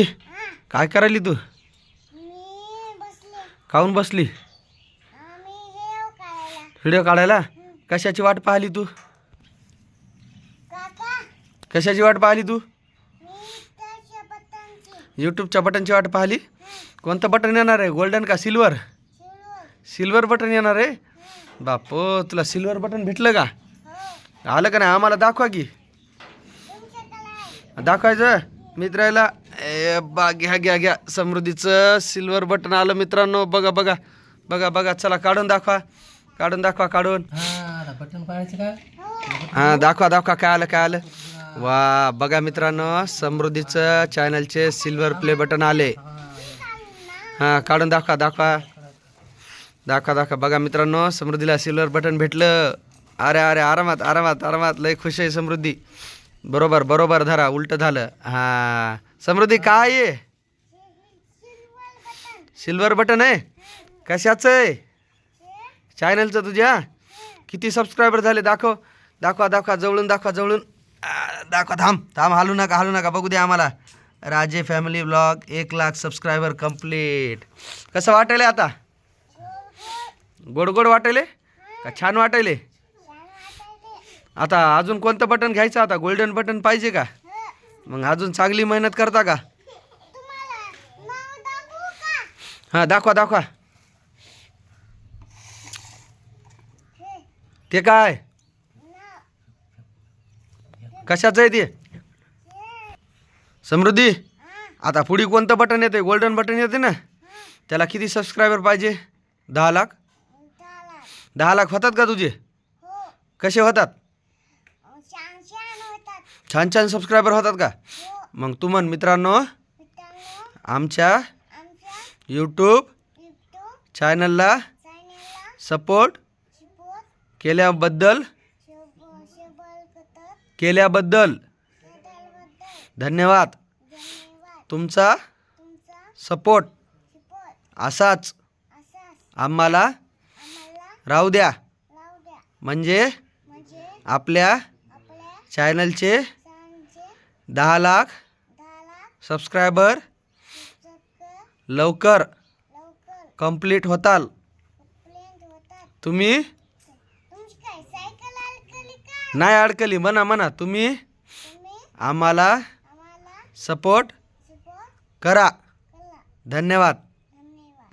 काय करायली तू? काऊन काहून बसली? व्हिडिओ काढायला? कशाची वाट पाहिली तू? कशाची वाट पाहिली तू? बटनची यूट्यूबच्या बटनची वाट पाहिली? कोणतं बटन येणार आहे? गोल्डन का सिल्वर सिल्वर बटन येणार आहे? बापो तुला सिल्वर बटन भेटलं का? आलं का नाही? आम्हाला दाखवा की. दाखवायचं? मित्राला ए बा घ्या घ्या घ्या. समृद्धीचं सिल्वर बटन आलं मित्रांनो. बघा बघा. बघा बघा. चला काढून दाखवा. काढून दाखवा काढून. हा बटन पाहायचं का? हां दाखवा दाखवा. काय आलं काय आलं? वा बघा मित्रांनो. समृद्धीचं चॅनलचे सिल्वर प्ले बटन आले. हां काढून दाखवा दाखवा. दाखवा दाखवा. बघा मित्रांनो समृद्धीला सिल्वर बटन भेटलं. अरे अरे आरामात आरामात आरामात. लय खुश आहे समृद्धी. बरोबर बरोबर धरा. उलट झालं. हां. समृद्धी काय आहे? सिल्वर बटन आहे? कशाचं आहे? चॅनलचं तुझ्या? किती सबस्क्रायबर झाले? दाखव. दाखवा दाखवा जवळून दाखवा जवळून. दाखवा थांब थांब हालू नका हालू नका बघू द्या आम्हाला. राजे फॅमिली ब्लॉग एक लाख सबस्क्रायबर कंप्लीट कसं वाटेल आता? गोड गोड वाटेल का छान वाटेल आता अजून कोणतं बटन घ्यायचं? आता गोल्डन बटन पाहिजे का? मग अजून चांगली मेहनत करता का? हां दाखवा दाखवा. ते काय? कशाचं आहे ते? समृद्धी? आता पुढे कोणतं बटन येते गोल्डन बटन येते ना? त्याला किती सबस्क्रायबर पाहिजे? दहा लाख. दहा लाख होतात का तुझे? हो. कसे होतात? छान छान सबस्क्रायबर होतात का? हो. मग तू म्हण मित्रांनो. आमच्या यूट्यूब चॅनलला सपोर्ट केल्याबद्दल केल्याबद्दल धन्यवाद. तुमचा सपोर्ट असाच आम्हाला राहू द्या. म्हणजे म्हणजे आपल्या चॅनलचे दहा लाख सबस्क्रायबर लवकर कंप्लीट होताल. तुम्ही? नाही अडकली म्हणा म्हणा. तुम्ही? आम्हाला सपोर्ट करा. धन्यवाद.